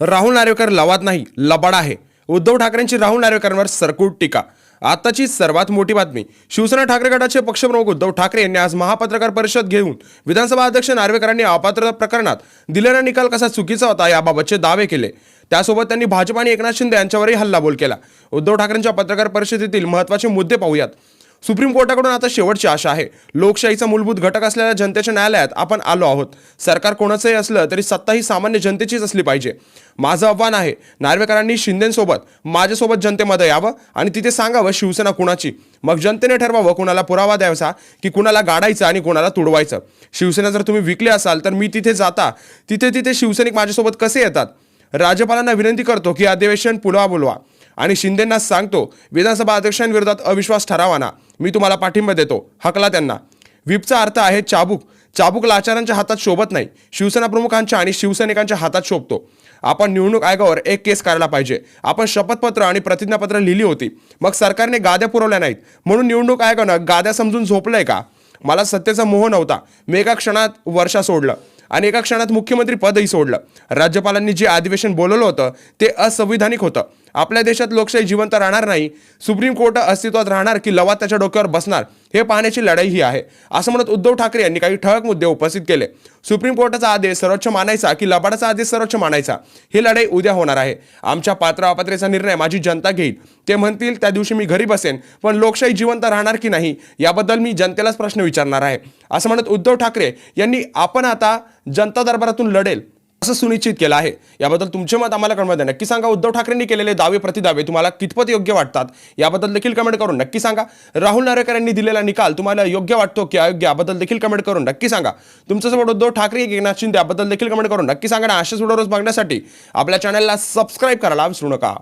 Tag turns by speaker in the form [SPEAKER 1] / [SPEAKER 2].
[SPEAKER 1] राहुल नार्वेकर लवाद नाही लबाड आहे. उद्धव ठाकरेंची राहुल नार्वेकरांवर सरकूट टीका. आताची सर्वात मोठी बातमी शिवसेना ठाकरे गटाचे पक्षप्रमुख उद्धव ठाकरे यांनी आज महापत्रकार परिषद घेऊन विधानसभा अध्यक्ष नार्वेकरांनी अपात्रता प्रकरणात दिलेला निकाल कसा चुकीचा होता याबाबतचे दावे केले. त्यासोबत त्यांनी भाजप आणि एकनाथ शिंदे यांच्यावरही हल्लाबोल केला. उद्धव ठाकरेंच्या पत्रकार परिषदेतील महत्त्वाचे मुद्दे पाहूयात. सुप्रीम कोर्टाकडून आता शेवटची आशा आहे. लोकशाहीचा मूलभूत घटक असलेल्या जनतेच्या न्यायालयात आपण आलो आहोत. सरकार कोणाचंही असलं तरी सत्ता ही सामान्य जनतेचीच असली पाहिजे. माझं आव्हान आहे नार्वेकरांनी शिंदेसोबत माझ्यासोबत जनतेमध्ये यावं आणि तिथे सांगावं शिवसेना कुणाची. मग जनतेने ठरवावं कुणाला पुरावा द्यायचा की कुणाला गाडायचं आणि कुणाला तुडवायचं. शिवसेना जर तुम्ही विकले असाल तर मी तिथे जाता. तिथे तिथे शिवसैनिक माझ्यासोबत कसे येतात? राज्यपालांना विनंती करतो की अधिवेशन पुलवा बोलवा. आणि शिंदेंना सांगतो विधानसभा अध्यक्षांविरोधात अविश्वास ठरावाना. मी तुम्हाला पाठिंबा देतो. हकला त्यांना. व्हीपचा अर्थ आहे चाबूक. चाबूक लाचारांच्या हातात शोभत नाही. शिवसेना प्रमुखांच्या आणि शिवसैनिकांच्या हातात शोभतो. आपण निवडणूक आयोगावर एक केस करायला पाहिजे. आपण शपथपत्र आणि प्रतिज्ञापत्र लिहिली होती. मग सरकारने गाद्या पुरवल्या नाहीत. म्हणून निवडणूक आयोगानं गाद्या समजून झोपलंय का? मला सत्तेचा मोह नव्हता. मी एका क्षणात वर्षा सोडलं आणि एका क्षणात मुख्यमंत्री पदही सोडलं. राज्यपालांनी जे अधिवेशन बोलवलं होतं ते असंविधानिक होतं. आपल्या देशात लोकशाही जिवंत राहणार नाही सुप्रीम कोर्ट अस्तित्वात राहणार की लवा त्याच्या डोक्यावर बसणार हे पाहण्याची लढाई ही आहे. असं म्हणत उद्धव ठाकरे यांनी काही ठळक मुद्दे उपस्थित केले. सुप्रीम कोर्टाचा आदेश सर्वोच्च मानायचा की लबाडाचा आदेश सर्वोच्च मानायचा? ही लढाई उद्या होणार आहे. आमच्या पात्र अपात्रेचा निर्णय माझी जनता घेईल. ते म्हणतील त्या दिवशी मी घरी बसेन पण लोकशाही जिवंत राहणार की नाही याबद्दल मी जनतेलाच प्रश्न विचारणार आहे. असं म्हणत उद्धव ठाकरे यांनी आपण आता जनता दरबारातून लढेल. असं सुनिश्चित केलं आहे. याबद्दल तुमचे मत आम्हाला कळवत आहे. नक्की सांगा उद्धव ठाकरेंनी केलेले दावे प्रतिदावे तुम्हाला कितपत योग्य वाटतात? याबद्दल देखील कमेंट करून नक्की सांगा. राहुल नारेकर यांनी दिलेला निकाल तुम्हाला योग्य वाटतो की अयोग्य? याबद्दल देखील कमेंट करून नक्की सांगा. तुमच्यासोबत उद्धव ठाकरे की एकनाथ शिंदे याबद्दल देखील कमेंट करून नक्की सांगा आणि अशाच व्हिडिओ रोज बघण्यासाठी आपल्या चॅनलला सबस्क्राईब करायला विसरू नका.